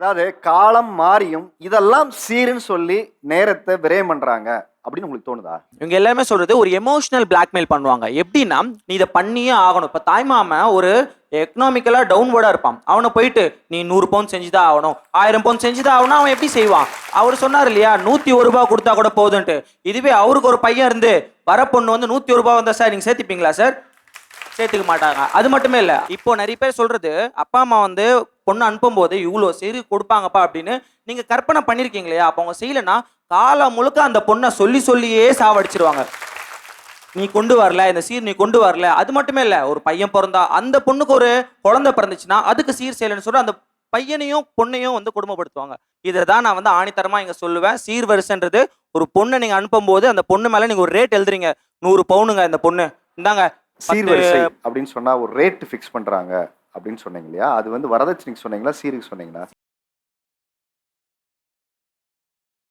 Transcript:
அதாவது காலம் மாறியும் இதெல்லாம் சீருன்னு சொல்லி நேரத்தை விரயம் பண்றாங்க. அப்படின்னு உங்களுக்கு தோணுதா? இவங்க எல்லாமே சொல்றது ஒரு எமோஷனல் பிளாக்மெயில் பண்ணுவாங்க. எப்படின்னா நீ இதை பண்ணியே ஆகணும். இப்போ தாய்மாம ஒரு எக்கனாமிக்கலாக டவுன்வர்டாக இருப்பான். அவனை போயிட்டு நீ நூறு பவுன் செஞ்சுதான் ஆகணும். ஆயிரம் பவுன் செஞ்சுதான் ஆகணும் அவன் எப்படி செய்வான்? அவர் சொன்னார் இல்லையா நூற்றி ஒரு ரூபா கொடுத்தா கூட போதுன்ட்டு. இதுவே அவருக்கு ஒரு பையன் இருந்து வர பொண்ணு வந்து நூற்றி ஒரு ரூபா வந்தா சார் நீங்கள் சேர்த்துப்பீங்களா சார்? சேர்த்துக்க மாட்டாங்க. அது மட்டுமே இல்லை இப்போ நிறைய பேர் சொல்றது அப்பா அம்மா வந்து பொண்ணு அனுப்பும்போது இவ்வளோ சரி கொடுப்பாங்கப்பா அப்படின்னு நீங்க கற்பனை பண்ணிருக்கீங்க இல்லையா அப்போ அவங்க செய்யலைன்னா காலம் முழுக்க அந்த பொண்ணை சொல்லி சொல்லியே சாவடிச்சிருவாங்க. நீ கொண்டு வரல இந்த சீர் நீ கொண்டு வரல அது மட்டுமே இல்லை ஒரு பையன் பிறந்தா அந்த பொண்ணுக்கு ஒரு குழந்தை பிறந்துச்சுன்னா அதுக்கு சீர் செய்யலைன்னு சொல்லி அந்த பையனையும் பொண்ணையும் வந்து குடும்பப்படுத்துவாங்க இதை தான் நான் வந்து ஆணித்தரமா இங்க சொல்லுவேன். சீர் வரிசைன்றது ஒரு பொண்ணை நீங்க அனுப்பும்போது அந்த பொண்ணு மேல நீங்க ஒரு ரேட் எழுதுறீங்க. நூறு பவுனுங்க இந்த பொண்ணு. இந்தாங்க சீர்வரிசை அப்படின்னு சொன்னா ஒரு ரேட் ஃபிக்ஸ் பண்றாங்க அப்படின்னு சொன்னீங்க இல்லையா? அது வந்து வரதட்சணைக்கு சொன்னீங்களா? சீருக்கு சொன்னீங்களா?